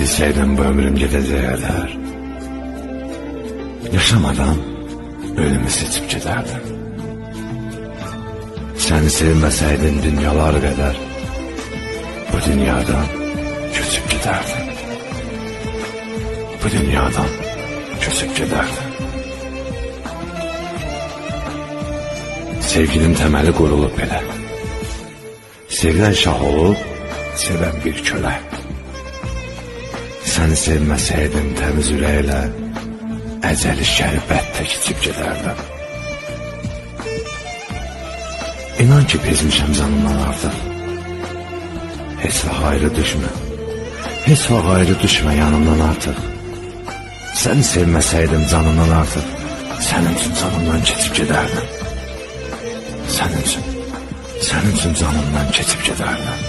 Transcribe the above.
Bilseydim bu ömrüm gideceği kadar. Yaşamadan ölümü seçip giderdim. Seni sevmeseydin dünyalar kadar bu dünyadan göçüp giderdim. Bu dünyadan göçüp giderdim. Sevginin temeli kurulup belə. Sevilen şah olup, seven bir köle. Seni sevmeseydim temiz ürəklə, əcəli şərbətdə keçib gedərdim. İnan ki, bezmişəm canımdan artıq. Heç vaxt ayrı düşmə. Heç vaxt ayrı düşmə yanımdan artıq. Səni sevməsəydim canımdan artıq, sənin üçün canımdan keçib gedərdim. Sənin üçün, sənin üçün canımdan keçib gedərdim.